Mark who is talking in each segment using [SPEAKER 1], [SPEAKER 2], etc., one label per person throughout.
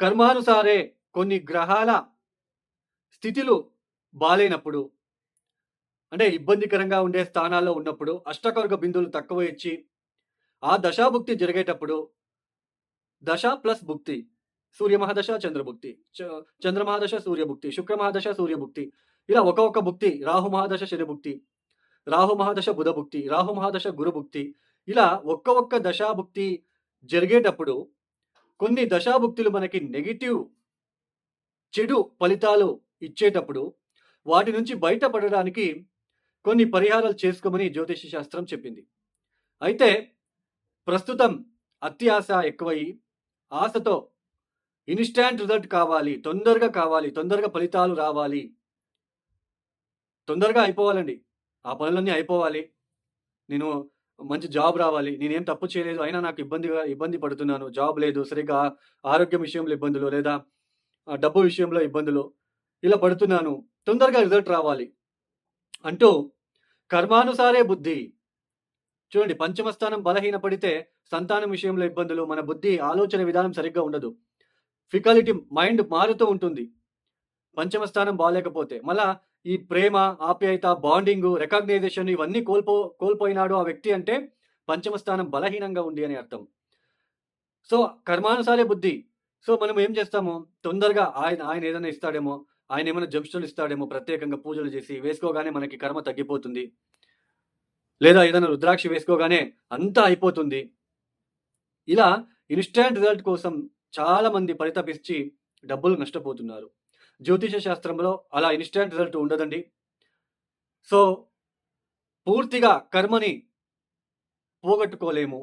[SPEAKER 1] కర్మానుసారే కొన్ని గ్రహాల స్థితిలు బాలేనప్పుడు అంటే ఇబ్బందికరంగా ఉండే స్థానాల్లో ఉన్నప్పుడు అష్టకవర్గ బిందువులు తక్కువ ఇచ్చి ఆ దశాభుక్తి జరిగేటప్పుడు దశ ప్లస్ భుక్తి సూర్య మహాదశ చంద్రభుక్తి చ- చంద్ర మహాదశ సూర్యభుక్తి శుక్ర మహాదశ సూర్యభుక్తి ఇలా ఒక్కొక్క భుక్తి రాహు మహాదశ శనిభుక్తి రాహు మహాదశ బుధభుక్తి రాహు మహాదశ గురుభుక్తి ఇలా ఒక్క ఒక్క దశాభుక్తి జరిగేటప్పుడు కొన్ని దశాభుక్తులు మనకి నెగిటివ్ చెడు ఫలితాలు ఇచ్చేటప్పుడు వాటి నుంచి బయటపడడానికి కొన్ని పరిహారాలు చేసుకోమని జ్యోతిష శాస్త్రం చెప్పింది. అయితే ప్రస్తుతం అత్యాశ ఎక్కువయి ఆశతో ఇన్స్టాంట్ రిజల్ట్ కావాలి తొందరగా కావాలి తొందరగా ఫలితాలు రావాలి. తొందరగా అయిపోవాలండి. ఆ పనులన్నీ అయిపోవాలి. నేను మంచి జాబ్ రావాలి. నేనేం తప్పు చేయలేదు. అయినా నాకు ఇబ్బందిగా ఇబ్బంది పడుతున్నాను. జాబ్ లేదు. సరిగ్గా ఆరోగ్యం విషయంలో ఇబ్బందులు లేదా డబ్బు విషయంలో ఇబ్బందులు ఇలా పడుతున్నాను. తొందరగా రిజల్ట్ రావాలి. అంటూ కర్మానుసారే బుద్ధి. చూడండి పంచమ స్థానం బలహీన పడితే సంతానం విషయంలో ఇబ్బందులు మన బుద్ధి ఆలోచన విధానం సరిగ్గా ఉండదు. ఫికాలిటీ మైండ్ మారుతూ ఉంటుంది. పంచమ స్థానం బాగాలేకపోతే మళ్ళా ఈ ప్రేమ ఆప్యాయత బాండింగ్ రికగ్నైజేషన్ ఇవన్నీ కోల్పో కోల్పోయినాడు ఆ వ్యక్తి అంటే పంచమ స్థానం బలహీనంగా ఉంది అని అర్థం. సో కర్మానుసారే బుద్ధి. సో మనం ఏం చేస్తాము? తొందరగా ఆయన ఆయన ఏదైనా ఇస్తాడేమో ఆయన ఏమైనా జంక్షన్లు ఇస్తాడేమో ప్రత్యేకంగా పూజలు చేసి వేసుకోగానే మనకి కర్మ తగ్గిపోతుంది. లేదా ఏదైనా రుద్రాక్షి వేసుకోగానే అంతా అయిపోతుంది. ఇలా ఇన్స్టాంట్ రిజల్ట్ కోసం చాలామంది పరితపించి పరితపిచ్చి డబ్బులు నష్టపోతున్నారు. జ్యోతిష శాస్త్రంలో అలా ఇన్స్టెంట్ రిజల్ట్ ఉండదండి. సో పూర్తిగా కర్మని పోగొట్టుకోలేము.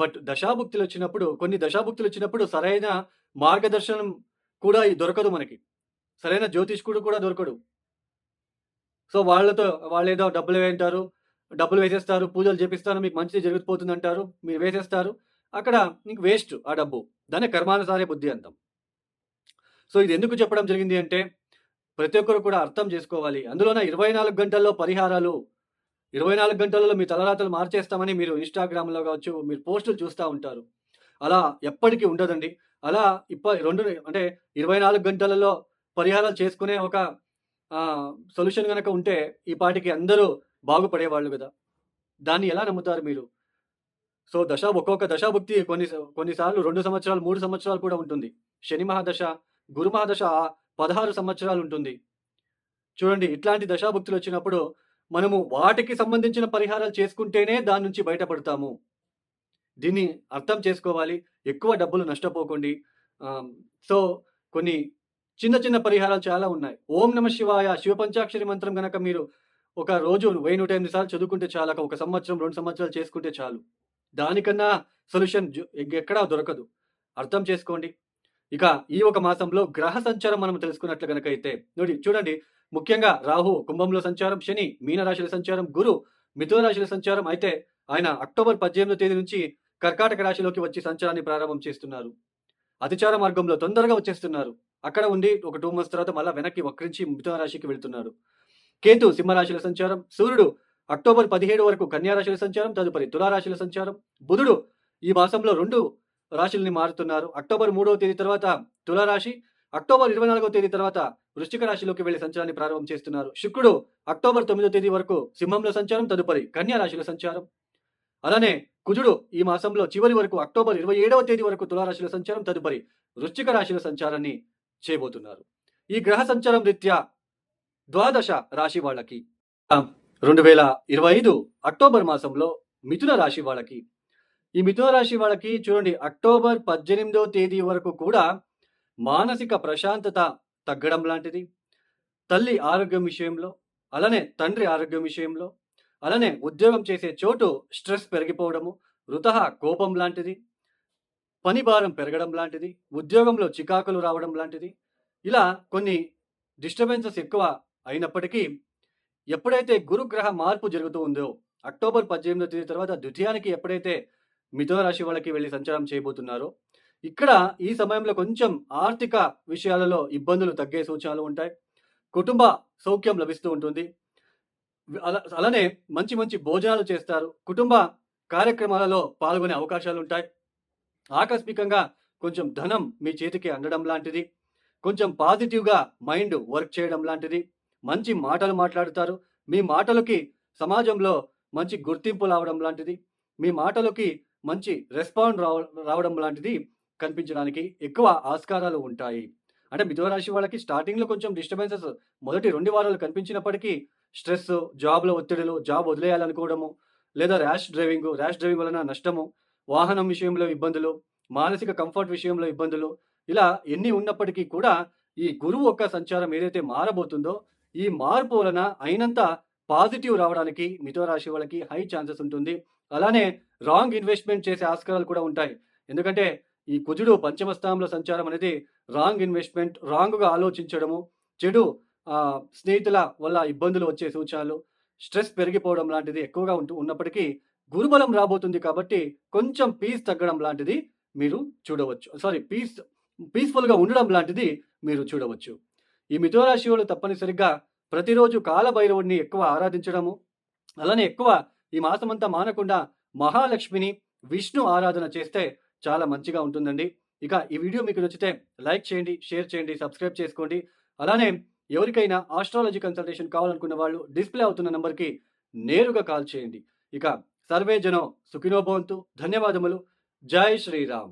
[SPEAKER 1] బట్ దశాభుక్తులు వచ్చినప్పుడు కొన్ని దశాభుక్తులు వచ్చినప్పుడు సరైన మార్గదర్శనం కూడా దొరకదు మనకి. సరైన జ్యోతిష్కుడు కూడా దొరకడు. సో వాళ్ళతో వాళ్ళు ఏదో డబ్బులు వేయంటారు డబ్బులు వేసేస్తారు పూజలు చేపిస్తారు మీకు మంచిది జరిగిపోతుంది అంటారు మీరు వేసేస్తారు. అక్కడ మీకు వేస్ట్ ఆ డబ్బు. దాన్ని కర్మానుసారే బుద్ధి అంటాం. సో ఇది ఎందుకు చెప్పడం జరిగింది అంటే ప్రతి ఒక్కరు కూడా అర్థం చేసుకోవాలి. అందులోన ఇరవై నాలుగు గంటల్లో పరిహారాలు ఇరవై నాలుగు గంటలలో మీ తలరాతలు మార్చేస్తామని మీరు ఇన్స్టాగ్రామ్లో కావచ్చు మీరు పోస్టులు చూస్తూ ఉంటారు. అలా ఎప్పటికీ ఉండదండి. అలా ఇప్ప రెండు అంటే ఇరవై నాలుగు గంటలలో పరిహారాలు చేసుకునే ఒక సొల్యూషన్ కనుక ఉంటే ఈ పాటికి అందరూ బాగుపడేవాళ్ళు కదా. దాన్ని ఎలా నమ్ముతారు మీరు? సో దశ ఒక్కొక్క దశాభుక్తి కొన్ని కొన్నిసార్లు రెండు సంవత్సరాలు మూడు సంవత్సరాలు కూడా ఉంటుంది. శని మహాదశ గురుమహాదశ పదహారు సంవత్సరాలు ఉంటుంది చూడండి ఇట్లాంటి దశాభుక్తులు వచ్చినప్పుడు మనము వాటికి సంబంధించిన పరిహారాలు చేసుకుంటేనే దాని నుంచి బయటపడతాము. దీన్ని అర్థం చేసుకోవాలి. ఎక్కువ డబ్బులు నష్టపోకండి. సో కొన్ని చిన్న చిన్న పరిహారాలు చాలా ఉన్నాయి. ఓం నమ శివాయ శివ పంచాక్షరి మంత్రం కనుక మీరు ఒక రోజు వెయ్యి నూట ఎనిమిది సార్లు చదువుకుంటే చాలక ఒక సంవత్సరం రెండు సంవత్సరాలు చేసుకుంటే చాలు. దానికన్నా సొల్యూషన్ ఎక్కడా దొరకదు. అర్థం చేసుకోండి. ఇక ఈ ఒక మాసంలో గ్రహ సంచారం మనం తెలుసుకున్నట్లు కనుక అయితే ನೋಡಿ చూడండి. ముఖ్యంగా రాహు కుంభంలో సంచారం శని మీనరాశుల సంచారం గురు మిథున రాశుల సంచారం. అయితే ఆయన అక్టోబర్ పద్దెనిమిదో తేదీ నుంచి కర్కాటక రాశిలోకి వచ్చి సంచారాన్ని ప్రారంభం చేస్తున్నారు. అతిచార మార్గంలో తొందరగా వచ్చేస్తున్నారు. అక్కడ ఉండి ఒక టూ మంత్స్ తర్వాత మళ్ళీ వెనక్కి వక్రించి మిథున రాశికి వెళుతున్నారు. కేతు సింహరాశుల సంచారం సూర్యుడు అక్టోబర్ పదిహేడు వరకు కన్యా రాశుల సంచారం తదుపరి తులారాశుల సంచారం బుధుడు ఈ మాసంలో రెండు రాశుల్ని మారుతున్నారు. అక్టోబర్ మూడవ తేదీ తర్వాత తులారాశి అక్టోబర్ ఇరవై నాలుగవ తేదీ తర్వాత వృశ్చిక రాశిలోకి వెళ్ళి సంచారాన్ని ప్రారంభం చేస్తున్నారు. శుక్రుడు అక్టోబర్ తొమ్మిదో తేదీ వరకు సింహంలో సంచారం తదుపరి కన్యా రాశిలో సంచారం. అలానే కుజుడు ఈ మాసంలో చివరి వరకు అక్టోబర్ ఇరవై ఏడవ తేదీ వరకు తులారాశిలో సంచారం తదుపరి వృశ్చిక రాశిలో సంచారాన్ని చేయబోతున్నారు. ఈ గ్రహ సంచారం రీత్యా ద్వాదశ రాశి వాళ్ళకి రెండు వేల ఇరవై ఐదు అక్టోబర్ మాసంలో మిథున రాశి వాళ్ళకి ఈ మిథున రాశి వాళ్ళకి చూడండి అక్టోబర్ పద్దెనిమిదో తేదీ వరకు కూడా మానసిక ప్రశాంతత తగ్గడం లాంటిది. తల్లి ఆరోగ్యం విషయంలో అలానే తండ్రి ఆరోగ్యం విషయంలో అలానే ఉద్యోగం చేసే చోటు స్ట్రెస్ పెరిగిపోవడము వృతహ కోపం లాంటిది పని భారం పెరగడం లాంటిది, ఉద్యోగంలో చికాకులు రావడం లాంటిది, ఇలా కొన్ని డిస్టర్బెన్సెస్ ఎక్కువ అయినప్పటికీ, ఎప్పుడైతే గురుగ్రహ మార్పు జరుగుతూ ఉందో, అక్టోబర్ 18వ తేదీ తర్వాత ద్వితీయానికి ఎప్పుడైతే మిథున రాశి వాళ్ళకి వెళ్ళి సంచారం చేయబోతున్నారు ఇక్కడ ఈ సమయంలో కొంచెం ఆర్థిక విషయాలలో ఇబ్బందులు తగ్గే సూచనలు ఉంటాయి. కుటుంబ సౌఖ్యం లభిస్తూ ఉంటుంది. అలా అలానే మంచి మంచి భోజనాలు చేస్తారు. కుటుంబ కార్యక్రమాలలో పాల్గొనే అవకాశాలు ఉంటాయి ఆకస్మికంగా కొంచెం ధనం మీ చేతికి అందడం లాంటిది, కొంచెం పాజిటివ్‌గా మైండ్ వర్క్ చేయడం లాంటిది, మంచి మాటలు మాట్లాడుతారు. మీ మాటలకి సమాజంలో మంచి గుర్తింపు రావడం లాంటిది, మీ మాటలకి మంచి రెస్పాండ్ రావ రావడం లాంటిది కనిపించడానికి ఎక్కువ ఆస్కారాలు ఉంటాయి. అంటే మిథునరాశి వాళ్ళకి స్టార్టింగ్‌లో కొంచెం డిస్టర్బెన్సెస్ మొదటి రెండు వారాలు కనిపించినప్పటికీ స్ట్రెస్ జాబ్‌లో ఒత్తిడులు, జాబ్ వదిలేయాలనుకోవడము, లేదా ర్యాష్ డ్రైవింగ్ ర్యాష్ డ్రైవింగ్ వలన నష్టము, వాహనం విషయంలో ఇబ్బందులు, మానసిక కంఫర్ట్ విషయంలో ఇబ్బందులు, ఇలా ఎన్ని ఉన్నప్పటికీ కూడా ఈ గురువు యొక్క సంచారం ఏదైతే మారబోతుందో, ఈ మార్పు వలన అయినంత పాజిటివ్ రావడానికి మిథునరాశి వాళ్ళకి హై ఛాన్సెస్ ఉంటుంది. అలానే రాంగ్ ఇన్వెస్ట్‌మెంట్ చేసే ఆస్కారాలు కూడా ఉంటాయి. ఎందుకంటే ఈ కుజుడు పంచమ స్థానంలో సంచారం అనేది రాంగ్ ఇన్వెస్ట్‌మెంట్, రాంగ్‌గా ఆలోచించడము, చెడు స్నేహితుల వల్ల ఇబ్బందులు వచ్చే సూచనలు, స్ట్రెస్ పెరిగిపోవడం లాంటిది ఎక్కువగా ఉంటూ ఉన్నప్పటికీ, గురుబలం రాబోతుంది కాబట్టి కొంచెం పీస్ తగ్గడం లాంటిది మీరు చూడవచ్చు. సారీ పీస్ పీస్‌ఫుల్‌గా ఉండడం లాంటిది మీరు చూడవచ్చు. ఈ మిథునరాశి వాళ్ళు తప్పనిసరిగా ప్రతిరోజు కాలభైరవుడిని ఎక్కువ ఆరాధించడము, అలానే ఎక్కువ ఈ మాసమంతా మానకుండా మహాలక్ష్మిని, విష్ణు ఆరాధన చేస్తే చాలా మంచిగా ఉంటుందండి. ఇక ఈ వీడియో మీకు నచ్చితే లైక్ చేయండి, షేర్ చేయండి, సబ్స్క్రైబ్ చేసుకోండి. అలానే ఎవరికైనా ఆస్ట్రాలజీ కన్సల్టేషన్ కావాలనుకున్న వాళ్ళు డిస్‌ప్లే అవుతున్న నెంబర్కి నేరుగా కాల్ చేయండి. ఇక సర్వే జనం సుఖినో భవంతు. ధన్యవాదములు. జై శ్రీరామ్.